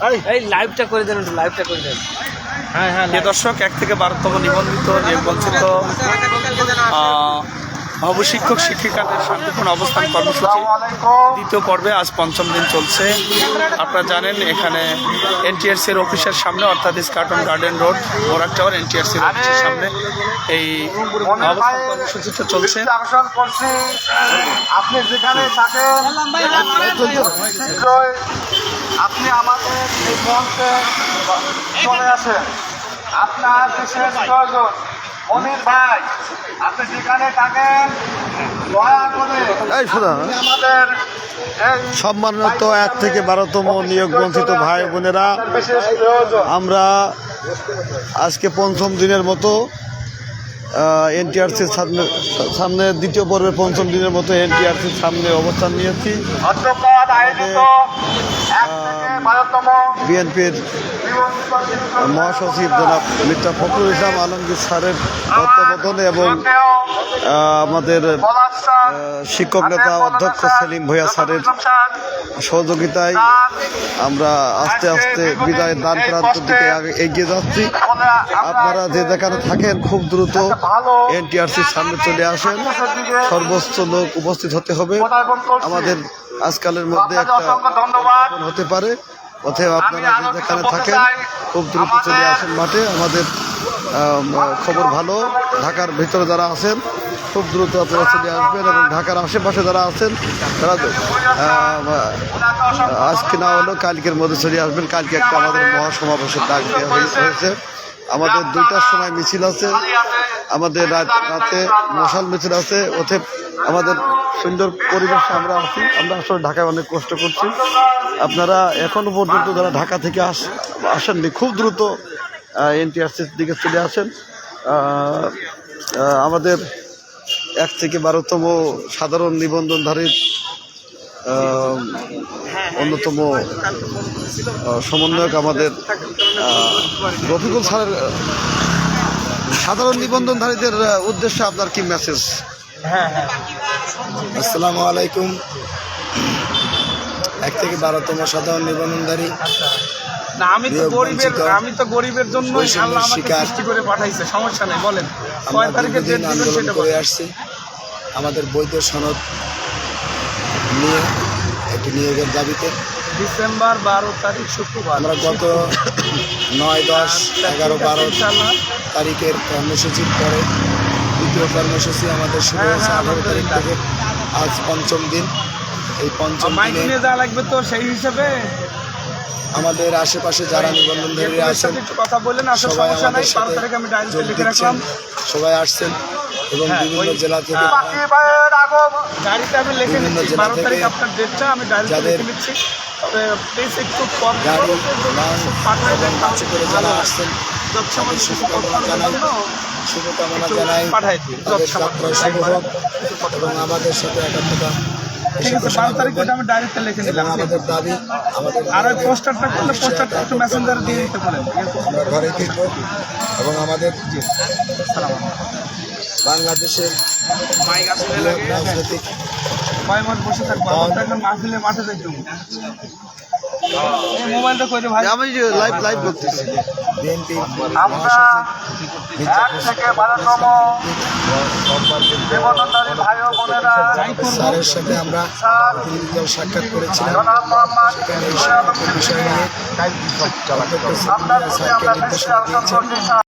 এই। লাইভটা করে দেন একটু লাইভটা করে দেন। হ্যাঁ হ্যাঁ দর্শক এক থেকে বারোতম নিবন্ধিত নির্বাচিত আহ, নবশিক্ষক শিক্ষিকাদের শান্তিপূর্ণ অবস্থান কর্মসূচি দ্বিতীয় পর্বে আজ পঞ্চম দিন চলছে। আপনারা জানেন, এখানে এনটিআরসির অফিসের সামনে, অর্থাৎ কার্টন গার্ডেন রোড মোরাক টাওয়ার এনটিআরসির অফিসের সামনে এই অবস্থান কর্মসূচিটা চলছে। আপনি যেখানে থাকেন আপনি আমাদের এই মঞ্চে চলে আসেন। আপনার বিশেষ প্রয়োজন। মনির ভাই আপনি যেখানে থাকেন দয়া করে এই শোনা আপনি আমাদের এই সম্মানিত এক থেকে বারোতম নিয়োগ বঞ্চিত ভাই বোনেরা আমরা আজকে পঞ্চম দিনের মতো এনটিআরসির সামনে সামনে দ্বিতীয় পর্বের পঞ্চম দিনের মতো এনটিআরসির সামনে অবস্থান নিয়েছি। বিএনপির মহাসচিব জনাব মির্জা ফখরুল ইসলাম আলমগীর স্যারের তত্ত্বাবধানে এবং আমাদের শিক্ষক নেতা অধ্যক্ষ সেলিম ভূঁইয়া স্যারের সহযোগিতায় আমরা আস্তে আস্তে বিদায় দান প্রান্তের দিকে এগিয়ে যাচ্ছি। আপনারা যে যেখানে থাকেন খুব দ্রুত এনটিআরসির সামনে চলে আসেন। সর্বোচ্চ লোক উপস্থিত হতে হবে। আমাদের আজকালের মধ্যে একটা হতে পারে। অতএব আপনারা যেখানে থাকেন খুব দ্রুত চলে আসেন মাঠে। আমাদের খবর ভালো ঢাকার ভিতরে যারা আছেন খুব দ্রুত আপনারা চলে আসবেন এবং ঢাকার আশেপাশে যারা আছেন তারা আজকে না হলেও কালকের মধ্যে চলে আসবেন। কালকে একটা আমাদের মহাসমাবেশের ডাক দেওয়া হয়েছে। আমাদের দুইটার সময় মিছিল আছে আমাদের রাত মশাল মিছিল আছে ওতে আমাদের সুন্দর পরিবেশে আমরা আছি। আমরা আসলে ঢাকায় অনেক কষ্ট করছি। আপনারা এখনও পর্যন্ত যারা ঢাকা থেকে আস আসেননি খুব দ্রুত এনটিআরসির দিকে চলে আসেন। আমাদের এক থেকে বারোতম সাধারণ নিবন্ধনধারীর আহ, অন্যতম সমন্বয়ক আমাদের রফিকুল স্যারের সাধারণ নিবন্ধনধারীদের উদ্দেশ্যে আপনার কি মেসেজ হ্যাঁ আসসালামু আলাইকুম। এক থেকে বারোতম সাধারণ নিবন্ধনধারী। আমি তো গরিবের আমি তো গরিবের জন্য বৈষম্যের আল্লাহ আমাকে সৃষ্টি করে পাঠাইছে সমস্যা নেই বলেন। কয় তারিখে সেটা করে আসছি। আমাদের বৈধ সনদ নিয়ে একটি নিয়োগের দাবিতে। ডিসেম্বর বারো তারিখ শুক্রবার। আমরা গত নয় দশ এগারো বারো। তারিখের কর্মসূচির পরে দ্বিতীয় কর্মসূচি আমাদের শুরু হ্যাঁ, হয়েছে হ্যাঁ, আঠারো তারিখ থেকে। আজ পঞ্চম দিন। এই পঞ্চম দিনে যা লাগবে তো সেই হিসেবে। আমাদের আশেপাশে যারা নিবন্ধনধারীরা এর আছেন কথা সবাই আমাদের সাথে যোগ দিচ্ছেন সবাই আসছেন এবং হ্যাঁ, বিভিন্ন জেলা থেকে বিভিন্ন জেলা থেকে যাদের গাড়ি করে যারা আসছেন তাদের শুভকামনা জানাই জন্য শুভকামনা জানাই পাঠায় তাদের যাত্রা শুভ হোক এবং আমাদের সাথে একাত্মতা ঠিক আছে বারো তারিখ করে আমি ডাইরেক্টে লিখে নিলাম আমাদের দাবি আর ওই পোস্টারটা করলে পোস্টারটা একটু মেসেঞ্জারে দিয়ে দিতে পারেন। আমরা ঘরে ফিরবো এবং আমাদের বাংলাদেশের মাইক আসলে রাজনৈতিক কয় মাস বসে থাকব এখন মাহফিলে মাঠে। এই মোবাইলটা কই ভাই? আমি লাইভ লাইভ করতেছি। আমরা এক থেকে বারোতম নিবন্ধনধারী ভাই ও বোনেরা স্যারের সাথে আমরা সাক্ষাৎ করেছিলাম। সেখানে এই বিষয় নিয়ে আপনার প্রতি আমরা দৃষ্টি আকর্ষণ করছি স্যার